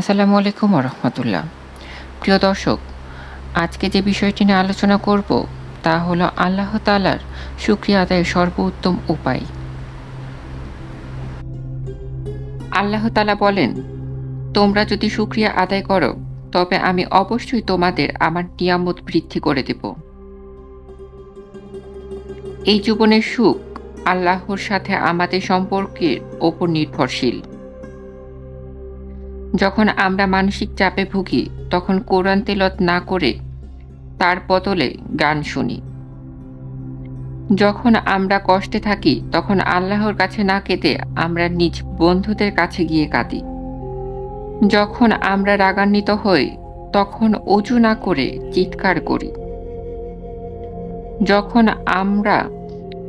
আসসালামু আলাইকুম রহমতুল্লাহ প্রিয় দর্শক, আজকে যে বিষয়টি নিয়ে আলোচনা করব, তা হলো আল্লাহ তালার শুক্রিয়া আদায়ের সর্বোত্তম উপায়। আল্লাহ তালা বলেন, তোমরা যদি শুক্রিয়া আদায় করো, তবে আমি অবশ্যই তোমাদের আমার নিয়ামত বৃদ্ধি করে দেব। এই জীবনের সুখ আল্লাহর সাথে আমাদের সম্পর্কের ওপর নির্ভরশীল। যখন আমরা মানসিক চাপে ভুগি, তখন কোরআন তেলত না করে তার বদলে গান শুনি। যখন আমরা কষ্টে থাকি, তখন আল্লাহর কাছে না কেঁদে আমরা নিজ বন্ধুদের কাছে গিয়ে কাঁদি। যখন আমরা রাগান্বিত হই, তখন অজু না করে চিৎকার করি। যখন আমরা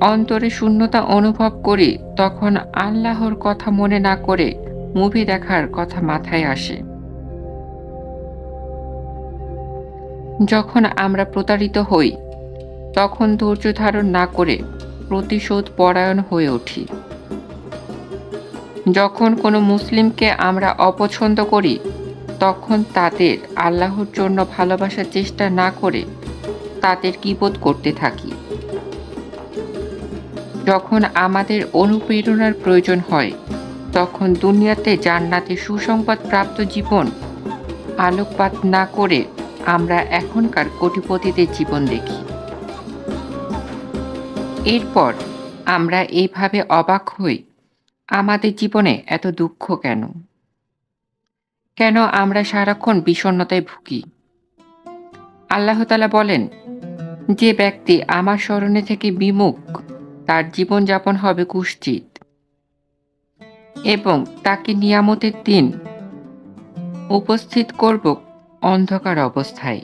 অন্তরে শূন্যতা অনুভব করি, তখন আল্লাহর কথা মনে না করে মুভি দেখার কথা মাথায় আসে। যখন আমরা প্রতারিত হই, তখন ধৈর্য ধারণ না করে প্রতিশোধ পরায়ণ হয়ে উঠি। যখন কোনো মুসলিমকে আমরা অপছন্দ করি, তখন তাদের আল্লাহর জন্য ভালোবাসার চেষ্টা না করে তাদের কিবোধ করতে থাকি। যখন আমাদের অনুপ্রেরণার প্রয়োজন হয় তখন দুনিয়াতে জান্নাতে সুসংবাদ প্রাপ্ত জীবন আলোকপাত না করে আমরা এখনকার কোটিপতিদের জীবন দেখি। এরপর আমরা এইভাবে অবাক হই, আমাদের জীবনে এত দুঃখ কেন? কেন আমরা সারাক্ষণ বিষণ্ণতায় ভুগি? আল্লাহতালা বলেন, যে ব্যক্তি আমার স্মরণে থেকে বিমুখ, তার জীবনযাপন হবে কুশ্চিত এবং তাকে নিয়ামতের দিন উপস্থিত করব অন্ধকার অবস্থায়।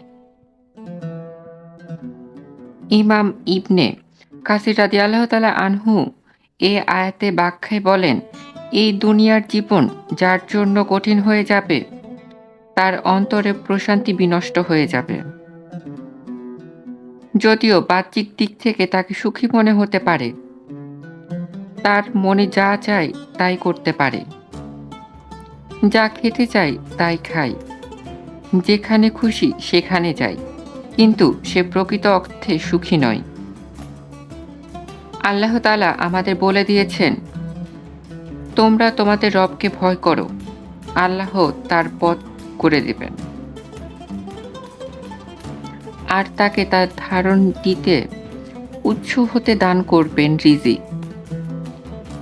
ইমাম ইবনে কাসির রাদি আল্লাহ তালা আনহু এ আয়াতে ব্যাখ্যায় বলেন, এই দুনিয়ার জীবন যার জন্য কঠিন হয়ে যাবে, তার অন্তরে প্রশান্তি বিনষ্ট হয়ে যাবে। যদিও বাহ্যিক দিক থেকে তাকে সুখী মনে হতে পারে তার মনে যা চায় তাই করতে পারে। যা খেতে চাই তাই খাই যেখানে খুশি সেখানে যাই কিন্তু সে প্রকৃত অর্থে সুখী নয়। আল্লাহ তালা আমাদের বলে দিয়েছেন, তোমরা তোমাদের রবকে ভয় করো। আল্লাহ তার পথ করে দেবেন। আর তাকে তার ধারণ দিতে উৎস হতে দান করবেন রিজিক।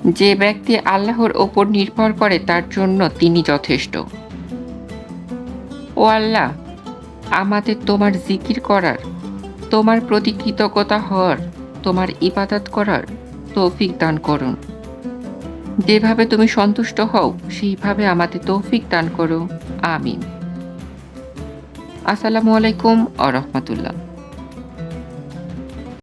যে ব্যক্তি আল্লাহর ওপর নির্ভর করে, তার জন্য তিনি যথেষ্ট। ও আল্লাহ, আমাদের তোমার জিকির করার, তোমার প্রতি কৃতজ্ঞতা হওয়ার, তোমার ইবাদত করার তৌফিক দান করুন। যেভাবে তুমি সন্তুষ্ট হও, সেইভাবে আমাদের তৌফিক দান করো। আমিন। আসসালামু আলাইকুম আ রহমতুল্লাহ।